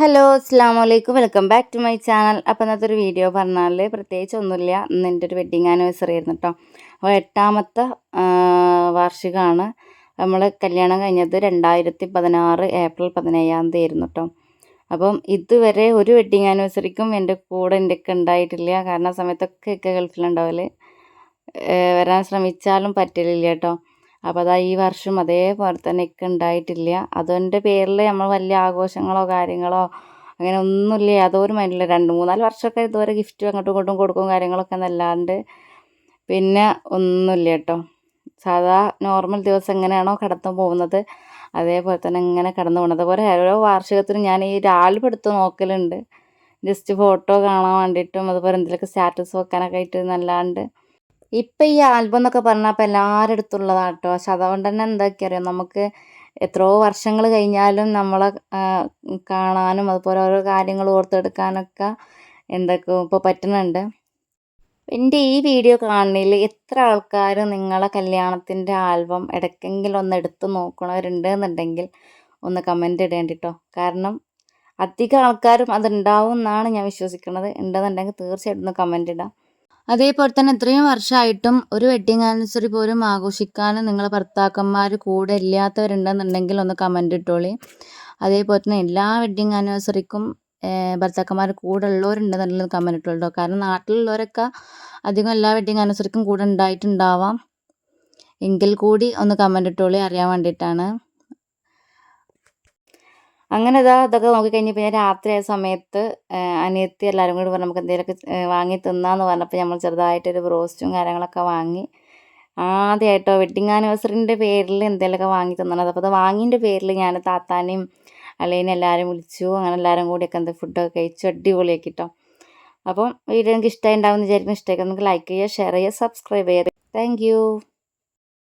Hello അസ്സാം വലൈക്കും welcome back to my channel അപ്പോൾ ഇന്നത്തെ ഒരു വീഡിയോ പറഞ്ഞാൽ പ്രത്യേകിച്ച് ഒന്നുമില്ല. ഇന്ന് എന്റെ ഒരു വെഡ്ഡിങ് ആനിവേഴ്സറി ആയിരുന്നു കേട്ടോ അപ്പോൾ എട്ടാമത്തെ വാർഷികമാണ് നമ്മൾ കല്യാണം കഴിഞ്ഞത് രണ്ടായിരത്തി പതിനാറ് ഏപ്രിൽ പതിനേഴാം തീയതി ആയിരുന്നു കേട്ടോ അപ്പം ഇതുവരെ ഒരു വെഡ്ഡിങ് ആനിവേഴ്സറിക്കും എന്റെ കൂടെ എന്റെ ഒക്കെ ഉണ്ടായിട്ടില്ല കാരണം ആ സമയത്തൊക്കെ ഒക്കെ ഗൾഫിലുണ്ടാവൽ വരാൻ ശ്രമിച്ചാലും പറ്റലില്ല കേട്ടോ അപ്പോൾ അതാ ഈ വർഷം അതേപോലെ തന്നെ ഒക്കെ ഉണ്ടായിട്ടില്ല അതിന്റെ പേരിൽ നമ്മൾ വലിയ ആഘോഷങ്ങളോ കാര്യങ്ങളോ അങ്ങനെ ഒന്നുമില്ല യാതൊരു മൈൻഡില്ല രണ്ട് മൂന്നാൽ വർഷമൊക്കെ ഇതുവരെ ഗിഫ്റ്റ് അങ്ങോട്ടും ഇങ്ങോട്ടും കൊടുക്കും കാര്യങ്ങളൊക്കെ എന്നല്ലാണ്ട് പിന്നെ ഒന്നുമില്ല കേട്ടോ. സാധാ നോർമൽ ദിവസം എങ്ങനെയാണോ കടന്നു പോകുന്നത് അതേപോലെ തന്നെ ഇങ്ങനെ കടന്നു പോകുന്നത് അതുപോലെ ഓരോ വാർഷികത്തിനും ഞാൻ ഈ ആൽബം എടുത്ത് നോക്കലുണ്ട്. ജസ്റ്റ് ഫോട്ടോ കാണാൻ വേണ്ടിയിട്ടും അതുപോലെ എന്തെങ്കിലുമൊക്കെ സ്റ്റാറ്റസ് വെക്കാനൊക്കെ ആയിട്ട് എന്നല്ലാണ്ട് ഇപ്പം ഈ ആൽബം എന്നൊക്കെ പറഞ്ഞാൽ അപ്പോൾ എല്ലാവരുടെ അടുത്തുള്ളതാണ് കേട്ടോ പക്ഷെ അതുകൊണ്ട് തന്നെ എന്താക്കി അറിയാം നമുക്ക് എത്രയോ വർഷങ്ങൾ കഴിഞ്ഞാലും നമ്മളെ കാണാനും അതുപോലെ ഓരോ കാര്യങ്ങൾ ഓർത്തെടുക്കാനൊക്കെ എന്തൊക്കെ ഇപ്പോൾ പറ്റുന്നുണ്ട്. എന്റെ ഈ വീഡിയോ കാണുന്നതിൽ എത്ര ആൾക്കാർ നിങ്ങളെ കല്യാണത്തിന്റെ ആൽബം ഇടയ്ക്കെങ്കിലും ഒന്ന് എടുത്ത് നോക്കണവരുണ്ട് എന്നുണ്ടെങ്കിൽ ഒന്ന് കമന്റ് ഇടേണ്ടിട്ടോ കാരണം അധികം ആൾക്കാരും അതുണ്ടാവും എന്നാണ് ഞാൻ വിശ്വസിക്കുന്നത്. ഉണ്ടെന്നുണ്ടെങ്കിൽ തീർച്ചയായിട്ടും ഒന്ന് കമന്റ് ഇടാം. അതേപോലെ തന്നെ ഇത്രയും വർഷമായിട്ടും ഒരു വെഡ്ഡിങ് ആനിവേഴ്സറി പോലും ആഘോഷിക്കാൻ നിങ്ങളെ ഭർത്താക്കന്മാർ കൂടെ ഇല്ലാത്തവരുണ്ടെന്നുണ്ടെങ്കിൽ ഒന്ന് കമന്റ് ഇട്ടോളി. അതേപോലെ തന്നെ എല്ലാ വെഡ്ഡിങ് ആനിവേഴ്സറിക്കും ഭർത്താക്കന്മാർ കൂടെ ഉള്ളവരുണ്ടെന്നുണ്ടെങ്കിൽ കമന്റ് ഇട്ടോളൂ കാരണം നാട്ടിലുള്ളവരൊക്കെ അധികം എല്ലാ വെഡ്ഡിങ് ആനിവേഴ്സറിക്കും കൂടെ ഉണ്ടായിട്ടുണ്ടാവാം. എങ്കിൽ കൂടി ഒന്ന് കമന്റ് ഇട്ടോളി അറിയാൻ വേണ്ടിയിട്ടാണ്. അങ്ങനെ ഇതാ ഇതൊക്കെ നോക്കിക്കഴിഞ്ഞപ്പോൾ ഞാൻ രാത്രി ആയ സമയത്ത് അനിയത്തി എല്ലാവരും കൂടി പറഞ്ഞു നമുക്ക് എന്തെങ്കിലുമൊക്കെ വാങ്ങി തിന്നാന്ന് പറഞ്ഞപ്പോൾ നമ്മൾ ചെറുതായിട്ടൊരു ബ്രോസ്റ്റും കാര്യങ്ങളൊക്കെ വാങ്ങി. ആദ്യമായിട്ടോ വെഡിങ് ആനിവേഴ്സറിന്റെ പേരിൽ എന്തെങ്കിലുമൊക്കെ വാങ്ങി തിന്നണത്. അപ്പോൾ അത് വാങ്ങിന്റെ പേരിൽ ഞാൻ താത്താനെയും അല്ലേനെ എല്ലാവരും വിളിച്ചു. അങ്ങനെ എല്ലാവരും കൂടിയൊക്കെ എന്താ ഫുഡൊക്കെ കഴിച്ചു. അടിപൊളിയാക്കി കേട്ടോ അപ്പം വീഡിയോ നിങ്ങൾക്ക് ഇഷ്ടമായി ഉണ്ടാവും എന്ന് വിചാരിക്കുന്നു. ഇഷ്ടമായി നിങ്ങൾക്ക് ലൈക്ക് ചെയ്യുക ഷെയർ ചെയ്യുക സബ്സ്ക്രൈബ് ചെയ്യുക. താങ്ക്